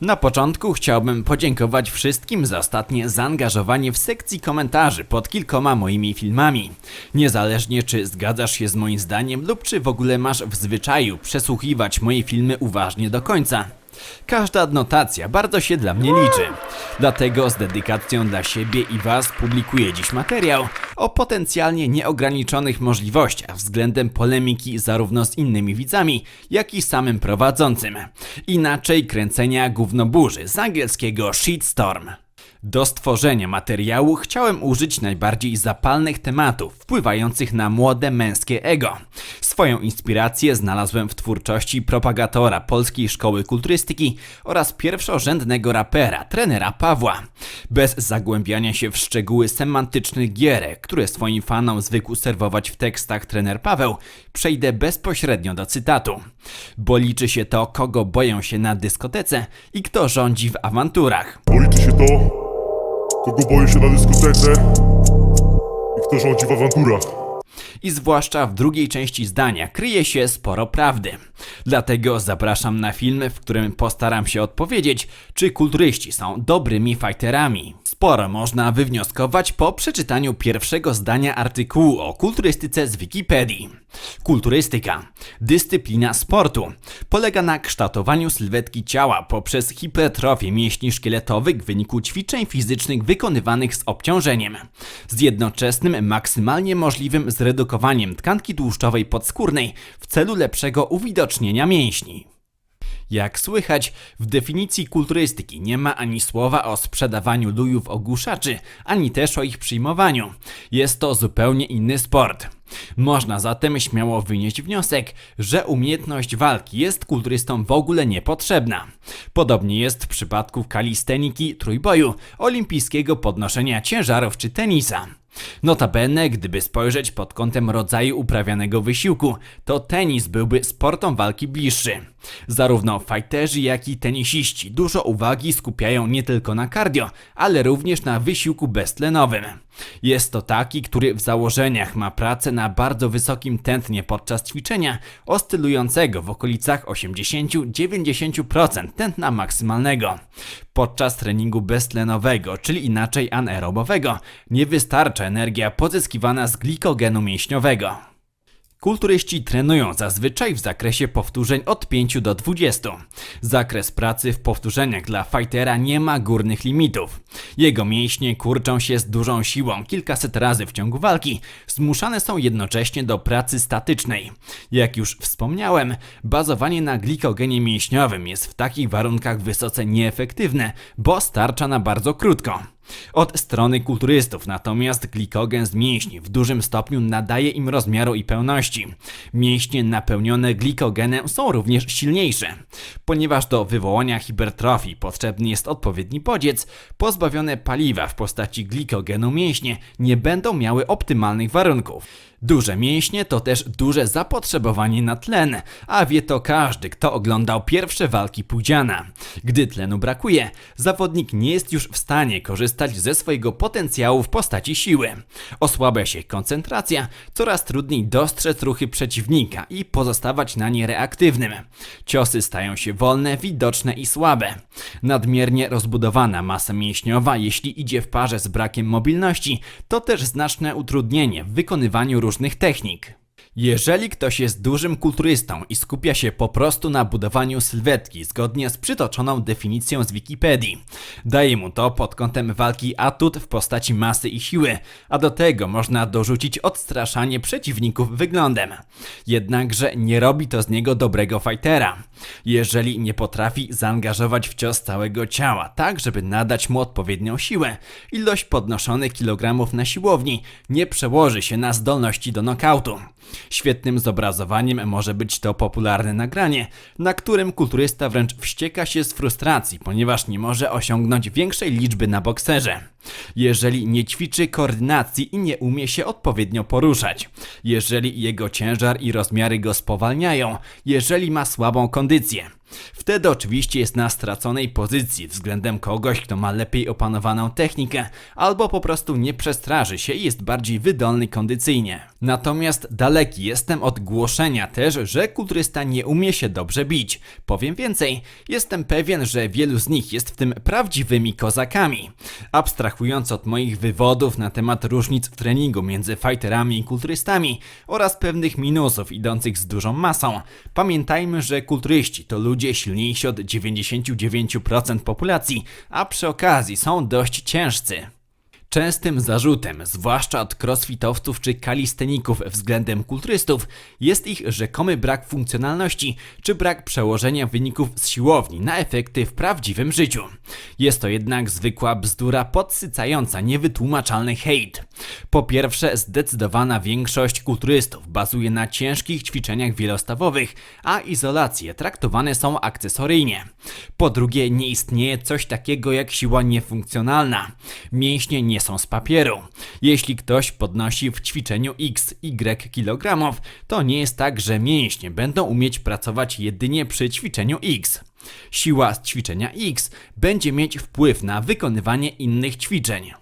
Na początku chciałbym podziękować wszystkim za ostatnie zaangażowanie w sekcji komentarzy pod kilkoma moimi filmami. Niezależnie czy zgadzasz się z moim zdaniem lub czy w ogóle masz w zwyczaju przesłuchiwać moje filmy uważnie do końca. Każda adnotacja bardzo się dla mnie liczy. Dlatego z dedykacją dla siebie i Was publikuję dziś materiał o potencjalnie nieograniczonych możliwościach względem polemiki zarówno z innymi widzami, jak i samym prowadzącym. Inaczej kręcenia gównoburzy z angielskiego shitstorm. Do stworzenia materiału chciałem użyć najbardziej zapalnych tematów wpływających na młode męskie ego. Swoją inspirację znalazłem w twórczości propagatora polskiej szkoły kulturystyki oraz pierwszorzędnego rapera, trenera Pawła. Bez zagłębiania się w szczegóły semantycznych gierek, które swoim fanom zwykł serwować w tekstach trener Paweł, przejdę bezpośrednio do cytatu. Bo liczy się to, kogo boją się na dyskotece i kto rządzi w awanturach. Bo liczy się to, kogo boję się na dyskotece i kto rządzi w awanturach. I zwłaszcza w drugiej części zdania kryje się sporo prawdy. Dlatego zapraszam na film, w którym postaram się odpowiedzieć, czy kulturyści są dobrymi fighterami. Sporo można wywnioskować po przeczytaniu pierwszego zdania artykułu o kulturystyce z Wikipedii. Kulturystyka, dyscyplina sportu, polega na kształtowaniu sylwetki ciała poprzez hipertrofię mięśni szkieletowych w wyniku ćwiczeń fizycznych wykonywanych z obciążeniem, z jednoczesnym maksymalnie możliwym zredukowaniem tkanki tłuszczowej podskórnej w celu lepszego uwidocznienia mięśni. Jak słychać, w definicji kulturystyki nie ma ani słowa o sprzedawaniu lujów ogłuszaczy, ani też o ich przyjmowaniu. Jest to zupełnie inny sport. Można zatem śmiało wynieść wniosek, że umiejętność walki jest kulturystom w ogóle niepotrzebna. Podobnie jest w przypadku kalisteniki, trójboju, olimpijskiego podnoszenia ciężarów czy tenisa. Notabene, gdyby spojrzeć pod kątem rodzaju uprawianego wysiłku, to tenis byłby sportom walki bliższy. Zarówno fighterzy, jak i tenisiści dużo uwagi skupiają nie tylko na cardio, ale również na wysiłku beztlenowym. Jest to taki, który w założeniach ma pracę na bardzo wysokim tętnie podczas ćwiczenia, oscylującego w okolicach 80-90% tętna maksymalnego. Podczas treningu beztlenowego, czyli inaczej anaerobowego, nie wystarcza energia pozyskiwana z glikogenu mięśniowego. Kulturyści trenują zazwyczaj w zakresie powtórzeń od 5 do 20. Zakres pracy w powtórzeniach dla fightera nie ma górnych limitów. Jego mięśnie kurczą się z dużą siłą kilkaset razy w ciągu walki, zmuszane są jednocześnie do pracy statycznej. Jak już wspomniałem, bazowanie na glikogenie mięśniowym jest w takich warunkach wysoce nieefektywne, bo starcza na bardzo krótko. Od strony kulturystów natomiast glikogen z mięśni w dużym stopniu nadaje im rozmiaru i pełności. Mięśnie napełnione glikogenem są również silniejsze. Ponieważ do wywołania hipertrofii potrzebny jest odpowiedni bodziec, pozbawione paliwa w postaci glikogenu mięśnie nie będą miały optymalnych warunków. Duże mięśnie to też duże zapotrzebowanie na tlen, a wie to każdy, kto oglądał pierwsze walki Pudziana. Gdy tlenu brakuje, zawodnik nie jest już w stanie korzystać ze swojego potencjału w postaci siły. Osłabia się koncentracja, coraz trudniej dostrzec ruchy przeciwnika i pozostawać na nie reaktywnym. Ciosy stają się wolne, widoczne i słabe. Nadmiernie rozbudowana masa mięśniowa, jeśli idzie w parze z brakiem mobilności, to też znaczne utrudnienie w wykonywaniu różnych technik. Jeżeli ktoś jest dużym kulturystą i skupia się po prostu na budowaniu sylwetki zgodnie z przytoczoną definicją z Wikipedii, daje mu to pod kątem walki atut w postaci masy i siły, a do tego można dorzucić odstraszanie przeciwników wyglądem. Jednakże nie robi to z niego dobrego fightera. Jeżeli nie potrafi zaangażować w cios całego ciała, tak żeby nadać mu odpowiednią siłę, ilość podnoszonych kilogramów na siłowni nie przełoży się na zdolności do nokautu. Świetnym zobrazowaniem może być to popularne nagranie, na którym kulturysta wręcz wścieka się z frustracji, ponieważ nie może osiągnąć większej liczby na bokserze. Jeżeli nie ćwiczy koordynacji i nie umie się odpowiednio poruszać, jeżeli jego ciężar i rozmiary go spowalniają, jeżeli ma słabą kondycję, Wtedy oczywiście jest na straconej pozycji względem kogoś, kto ma lepiej opanowaną technikę, albo po prostu nie przestraży się i jest bardziej wydolny kondycyjnie. Natomiast daleki jestem od głoszenia też, że kulturysta nie umie się dobrze bić. Powiem więcej, jestem pewien, że wielu z nich jest w tym prawdziwymi kozakami. Abstrahując od moich wywodów na temat różnic w treningu między fighterami i kulturystami oraz pewnych minusów idących z dużą masą, pamiętajmy, że kulturyści to ludzie silniejsi od 99% populacji, a przy okazji są dość ciężcy. Częstym zarzutem, zwłaszcza od crossfitowców czy kalisteników względem kulturystów, jest ich rzekomy brak funkcjonalności czy brak przełożenia wyników z siłowni na efekty w prawdziwym życiu. Jest to jednak zwykła bzdura podsycająca niewytłumaczalny hejt. Po pierwsze, zdecydowana większość kulturystów bazuje na ciężkich ćwiczeniach wielostawowych, a izolacje traktowane są akcesoryjnie. Po drugie, nie istnieje coś takiego jak siła niefunkcjonalna. Mięśnie nie są z papieru. Jeśli ktoś podnosi w ćwiczeniu x, y kilogramów, to nie jest tak, że mięśnie będą umieć pracować jedynie przy ćwiczeniu x. Siła z ćwiczenia x będzie mieć wpływ na wykonywanie innych ćwiczeń.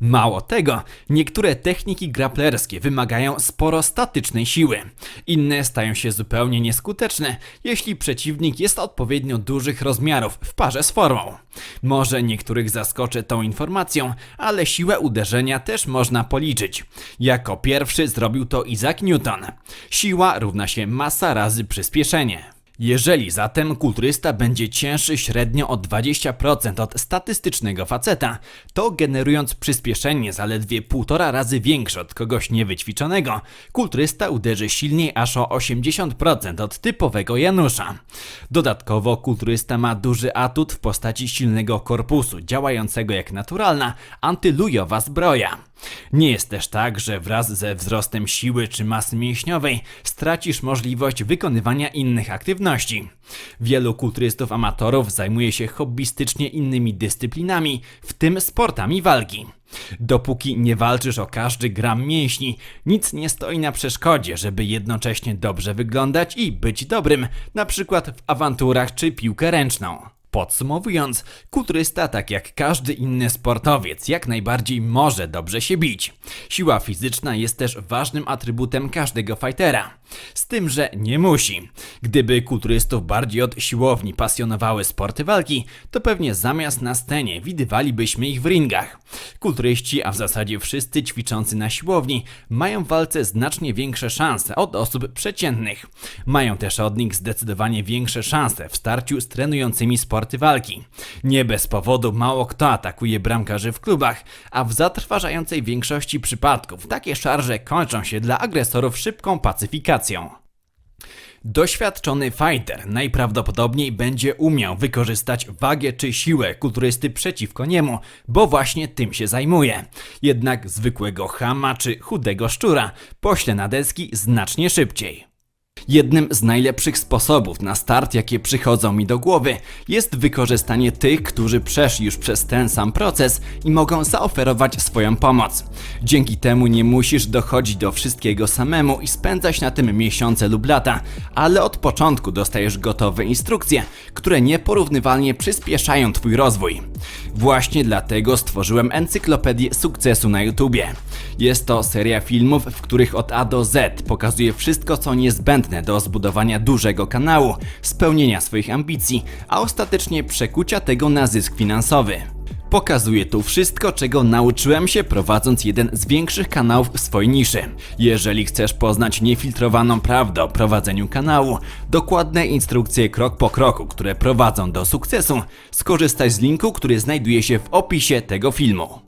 Mało tego, niektóre techniki graplerskie wymagają sporo statycznej siły. Inne stają się zupełnie nieskuteczne, jeśli przeciwnik jest odpowiednio dużych rozmiarów w parze z formą. Może niektórych zaskoczę tą informacją, ale siłę uderzenia też można policzyć. Jako pierwszy zrobił to Isaac Newton. Siła równa się masa razy przyspieszenie. Jeżeli zatem kulturysta będzie cięższy średnio o 20% od statystycznego faceta, to generując przyspieszenie zaledwie półtora razy większe od kogoś niewyćwiczonego, kulturysta uderzy silniej aż o 80% od typowego Janusza. Dodatkowo kulturysta ma duży atut w postaci silnego korpusu, działającego jak naturalna, antylujowa zbroja. Nie jest też tak, że wraz ze wzrostem siły czy masy mięśniowej stracisz możliwość wykonywania innych aktywności. Wielu kulturystów amatorów zajmuje się hobbystycznie innymi dyscyplinami, w tym sportami walki. Dopóki nie walczysz o każdy gram mięśni, nic nie stoi na przeszkodzie, żeby jednocześnie dobrze wyglądać i być dobrym, na przykład w awanturach czy piłkę ręczną. Podsumowując, kulturysta, tak jak każdy inny sportowiec, jak najbardziej może dobrze się bić. Siła fizyczna jest też ważnym atrybutem każdego fightera. Z tym, że nie musi. Gdyby kulturystów bardziej od siłowni pasjonowały sporty walki, to pewnie zamiast na scenie widywalibyśmy ich w ringach. Kulturyści, a w zasadzie wszyscy ćwiczący na siłowni, mają w walce znacznie większe szanse od osób przeciętnych. Mają też od nich zdecydowanie większe szanse w starciu z trenującymi sporty walki. Nie bez powodu mało kto atakuje bramkarzy w klubach, a w zatrważającej większości przypadków takie szarże kończą się dla agresorów szybką pacyfikacją. Doświadczony fighter najprawdopodobniej będzie umiał wykorzystać wagę czy siłę kulturysty przeciwko niemu, bo właśnie tym się zajmuje. Jednak zwykłego chama czy chudego szczura pośle na deski znacznie szybciej. Jednym z najlepszych sposobów na start, jakie przychodzą mi do głowy, jest wykorzystanie tych, którzy przeszli już przez ten sam proces i mogą zaoferować swoją pomoc. Dzięki temu nie musisz dochodzić do wszystkiego samemu i spędzać na tym miesiące lub lata, ale od początku dostajesz gotowe instrukcje, które nieporównywalnie przyspieszają Twój rozwój. Właśnie dlatego stworzyłem Encyklopedię Sukcesu na YouTubie. Jest to seria filmów, w których od A do Z pokazuję wszystko, co niezbędne do zbudowania dużego kanału, spełnienia swoich ambicji, a ostatecznie przekucia tego na zysk finansowy. Pokazuję tu wszystko, czego nauczyłem się prowadząc jeden z większych kanałów w swojej niszy. Jeżeli chcesz poznać niefiltrowaną prawdę o prowadzeniu kanału, dokładne instrukcje krok po kroku, które prowadzą do sukcesu, skorzystaj z linku, który znajduje się w opisie tego filmu.